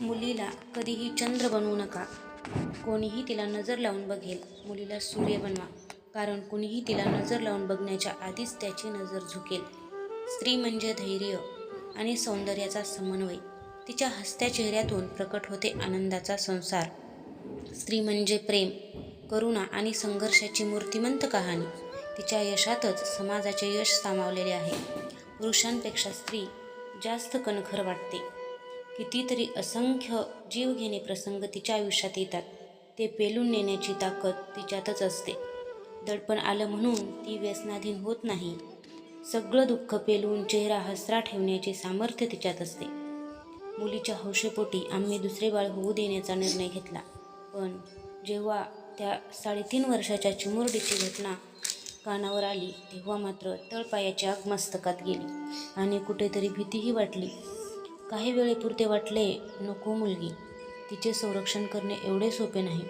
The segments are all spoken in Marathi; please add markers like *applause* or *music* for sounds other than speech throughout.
मुलीला कधीही चंद्र बनवू नका. कोणीही तिला नजर लावून बघेल. मुलीला सूर्य बनवा. कारण कुणीही तिला नजर लावून बघण्याच्या आधीच त्याची नजर झुकेल. स्त्री म्हणजे धैर्य आणि सौंदर्याचा समन्वय. तिच्या हसत्या चेहऱ्यातून प्रकट होते आनंदाचा संसार. स्त्री म्हणजे प्रेम करुणा आणि संघर्षाची मूर्तिमंत कहाणी. तिच्या यशातच समाजाचे यश सामावलेले आहे. पुरुषांपेक्षा स्त्री जास्त कणखर वाटते. कितीतरी असंख्य जीवघेणे प्रसंग तिच्या आयुष्यात येतात. ते पेलून नेण्याची ताकद तिच्यातच असते. दडपण आलं म्हणून ती व्यसनाधीन होत नाही. सगळं दुःख पेलून चेहरा हसरा ठेवण्याचे सामर्थ्य तिच्यात असते. मुलीच्या हौशेपोटी आम्ही दुसरे बाळ होऊ देण्याचा निर्णय घेतला. पण जेव्हा त्या साडेतीन वर्षाच्या चिमुरडीची घटना कानावर आली तेव्हा मात्र तळपायाची आग मस्तकात गेली आणि कुठेतरी भीतीही वाटली. काही वेळेपुरते वाटले नको मुलगी तिचे संरक्षण करणे एवढे सोपे नाही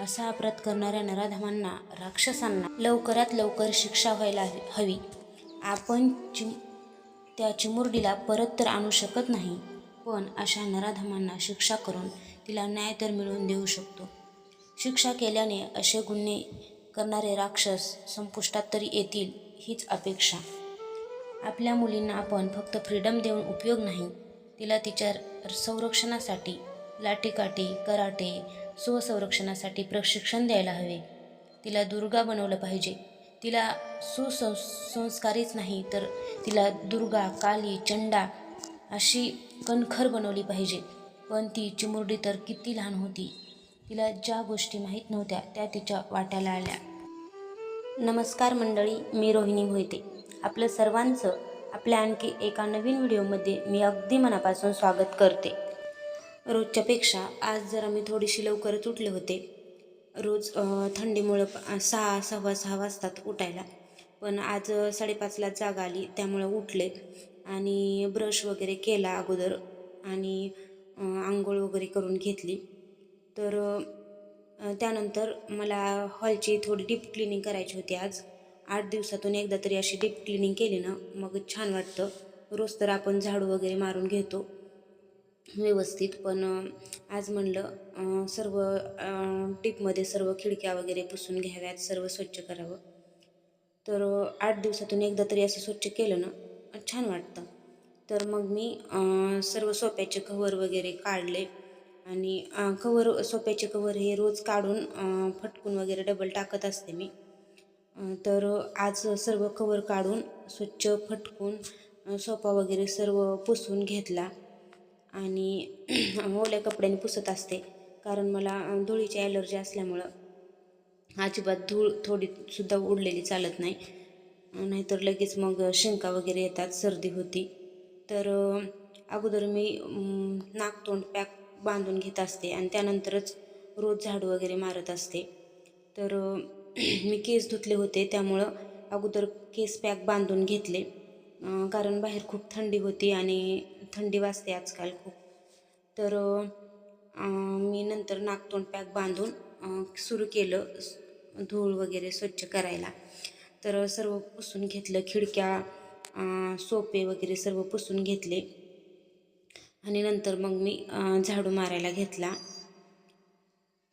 असा अपराध करणाऱ्या नराधमांना राक्षसांना लवकरात लवकर शिक्षा व्हायला हवी- हवी आपण चिम त्या चिमुरडीला परत तर आणू शकत नाही पण अशा नराधमांना शिक्षा करून तिला न्याय तर मिळवून देऊ शकतो. शिक्षा केल्याने असे गुन्हे करणारे राक्षस संपुष्टात तरी येतील हीच अपेक्षा. आपल्या मुलींना आपण फक्त फ्रीडम देऊन उपयोग नाही तिला तिच्या संरक्षणासाठी लाठीकाठी कराटे स्वसंरक्षणासाठी प्रशिक्षण द्यायला हवे. तिला दुर्गा बनवलं पाहिजे. तिला सुसंस्कारीच संस्कारीच नाही तर तिला दुर्गा काली चंडा अशी कणखर बनवली पाहिजे. पण ती चिमुरडी तर किती लहान होती. तिला ज्या गोष्टी माहीत नव्हत्या त्या तिच्या वाट्याला आल्या. नमस्कार मंडळी मी रोहिणी मोहिते आपलं सर्वांचं आपल्या आणखी एका नवीन व्हिडिओमध्ये मी अगदी मनापासून स्वागत करते. रोजच्यापेक्षा आज जरा मी थोडीशी लवकरच उठले होते. रोज थंडीमुळं सहा सव्वा सहा वाजतात उठायला. पण आज साडेपाचला जाग आली त्यामुळं उठले आणि ब्रश वगैरे केला अगोदर आणि आंघोळ वगैरे करून घेतली. तर त्यानंतर मला हॉलची थोडी डीप क्लिनिंग करायची होती आज. आठ दिवसातून एकदा तरी अशी डीप क्लिनिंग केली ना मग छान वाटतं. रोज तर आपण झाडू वगैरे मारून घेतो. व्यवस्थित पण आज म्हणलं सर्व डीपमध्ये सर्व खिडक्या वगैरे पुसून घ्याव्यात सर्व स्वच्छ करावं. तर आठ दिवसातून एकदा तरी असं स्वच्छ केलं ना छान वाटतं. तर मग मी सर्व सोप्याचे कवर वगैरे काढले आणि कव्हर कवर सोप्याचे कवर हे रोज काढून फटकून वगैरे डबल टाकत असते मी. तर आज सर्व कवर काढून स्वच्छ फटकून सोफा वगैरे सर्व पुसून घेतला. आणि *clears throat* ओल्या कपड्याने पुसत असते. कारण मला धुळीची ॲलर्जी असल्यामुळं अजिबात धूळ थोडीसुद्धा उडलेली चालत नाही. नाहीतर लगेच मग शिंका वगैरे येतात सर्दी होती. तर अगोदर मी नाकतोंड नाक तोंड पॅक बांधून घेत असते. आणि त्यानंतरच रोज झाडू वगैरे मारत असते. तर *clears throat* मी केस धुतले होते त्यामुळं अगोदर केस पॅक बांधून घेतले. कारण बाहेर खूप थंडी होती आणि थंडी वाजते आजकाल खूप. तर मी नंतर नाकतोंड पॅक बांधून सुरू केलं धूळ वगैरे स्वच्छ करायला. तर सर्व पुसून घेतलं खिडक्या सोपे वगैरे सर्व पुसून घेतले. आणि नंतर मग मी झाडू मारायला घेतला.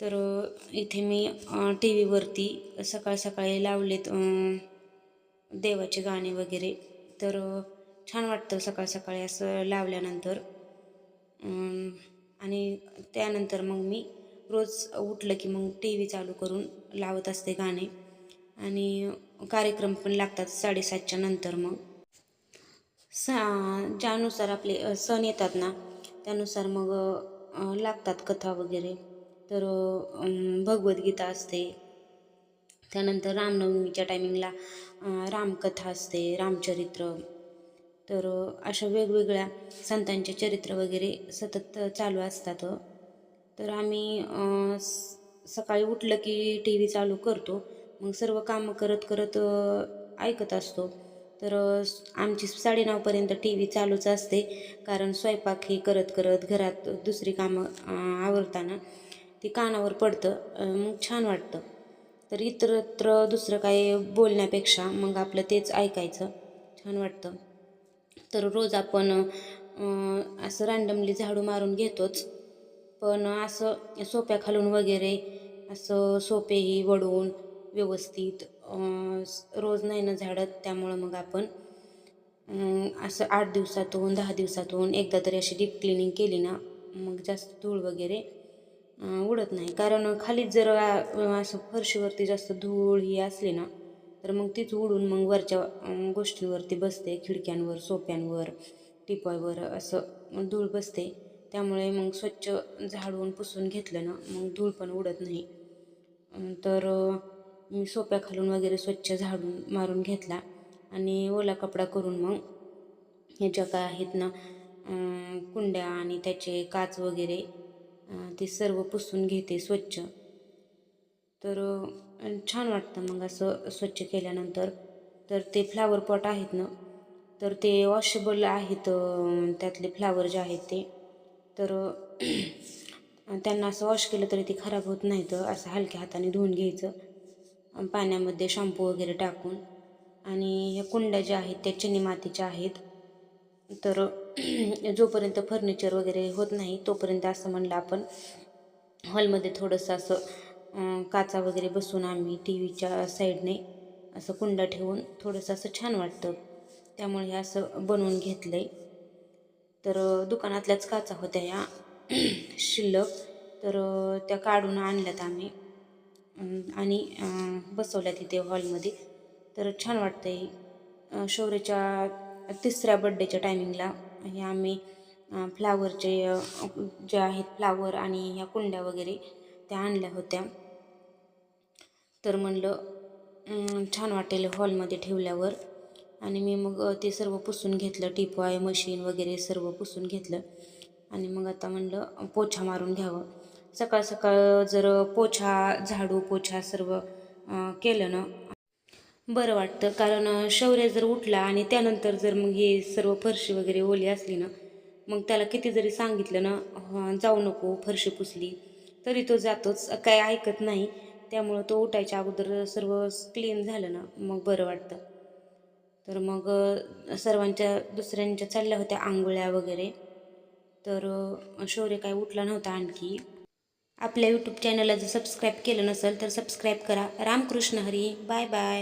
तर इथे मी टी व्हीवरती सकाळ सकाळी लावलेत देवाचे गाणे वगैरे. तर छान वाटतं सकाळ सकाळी असं लावल्यानंतर. आणि त्यानंतर मग मी रोज उठलं की मग टी व्ही चालू करून लावत असते गाणे. आणि कार्यक्रम पण लागतात साडेसातच्या नंतर मग. सा ज्यानुसार आपले सण येतात ना त्यानुसार मग लागतात कथा वगैरे. तर भगवद्गीता असते. त्यानंतर रामनवमीच्या टायमिंगला रामकथा असते रामचरित्र. तर अशा वेगवेगळ्या संतांचे चरित्र वगैरे सतत चालू असतात. तर आम्ही स- सकाळी उठलं की टी व्ही चालू करतो. मग सर्व कामं करत करत ऐकत असतो. तर आमची साडेनऊपर्यंत टी व्ही चालूच असते. कारण स्वयंपाक हे करत करत घरात दुसरी कामं आवडताना आवरताना. ते कानावर पडतं मग छान वाटतं. तर इतरत्र दुसरं काही बोलण्यापेक्षा मग आपलं तेच ऐकायचं छान वाटतं. तर रोज आपण असं रँडमली झाडू मारून घेतोच. पण असं सोप्या खालून वगैरे असं सोपेही वडून व्यवस्थित रोज नाही ना झाडत. त्यामुळं मग आपण असं आठ दिवसातून दहा दिवसातून एकदा तरी अशी डीप क्लिनिंग केली ना मग जास्त धूळ वगैरे उडत नाही. कारण खालीच जर असं फरशीवरती जास्त धूळ ही असली ना तर मग तीच उडून मग वरच्या गोष्टीवरती गोष्टींवरती बसते खिडक्यांवर सोप्यांवर टिपॉयवर असं धूळ बसते. त्यामुळे मग स्वच्छ झाडून पुसून घेतलं ना मग धूळ पण उडत नाही. तर मी सोप्या खालून वगैरे स्वच्छ झाडून मारून घेतला आणि ओला कपडा करून मग ह्याच्या काय आहेत ना कुंड्या आणि त्याचे काच वगैरे ते सर्व पुसून घेते स्वच्छ. तर छान वाटतं मग असं स्वच्छ केल्यानंतर. तर ते फ्लावर पॉट आहेत ना तर ते वॉशेबल आहेत त्यातले फ्लावर जे आहेत ते. तर त्यांना असं वॉश केलं तरी ते खराब होत नाहीत असं हलक्या हाताने धुवून घ्यायचं. पाण्यामध्ये शॅम्पू वगैरे टाकून. आणि ह्या कुंड्या ज्या आहेत त्या चिनी मातीच्या आहेत. तर *clears throat* जोपर्यंत फर्निचर वगैरे होत नाही तोपर्यंत असं म्हणलं आपण हॉलमध्ये थोडंसं असं काचा वगैरे बसून आम्ही टी व्हीच्या साईडने असं कुंडा ठेवून थोडंसं असं छान वाटतं. त्यामुळे हे असं बनवून घेतलं आहे तर दुकानातल्याच काचा होत्या या. *clears throat* शिल्लक. तर त्या काढून आणल्यात आम्ही. आणि बसवल्या तिथे हॉलमध्ये. तर छान वाटतं आहे शौर्याच्या तिसऱ्या बड्डेच्या टायमिंगला हे आम्ही फ्लावरचे जे आहेत फ्लावर आणि ह्या कुंड्या वगैरे त्या आणल्या होत्या. तर म्हणलं छान वाटेल हॉलमध्ये ठेवल्यावर. आणि मी मग ते सर्व पुसून घेतलं टिपॉय मशीन वगैरे सर्व पुसून घेतलं. आणि मग आता म्हणलं पोछा मारून घ्यावं. सकाळ सकाळ जर पोछा झाडू पोछा सर्व केलं ना बरं वाटतं. कारण शौर्य जर उठला आणि त्यानंतर जर मग हे सर्व फरशी वगैरे ओली असली ना मग त्याला किती जरी सांगितलं ना जाऊ नको फरशी पुसली तरी तो जातोच. काय ऐकत नाही. त्यामुळं तो उठायच्या अगोदर सर्व क्लीन झालं ना मग बरं वाटतं. तर मग सर्वांच्या दुसऱ्यांच्या चालल्या होत्या आंघोळ्या वगैरे. तर शौर्य काय उठला नव्हता आणखी. आपल्या यूट्यूब चॅनलला जर सबस्क्राईब केलं नसेल तर सबस्क्राईब करा. रामकृष्ण हरी. Bye bye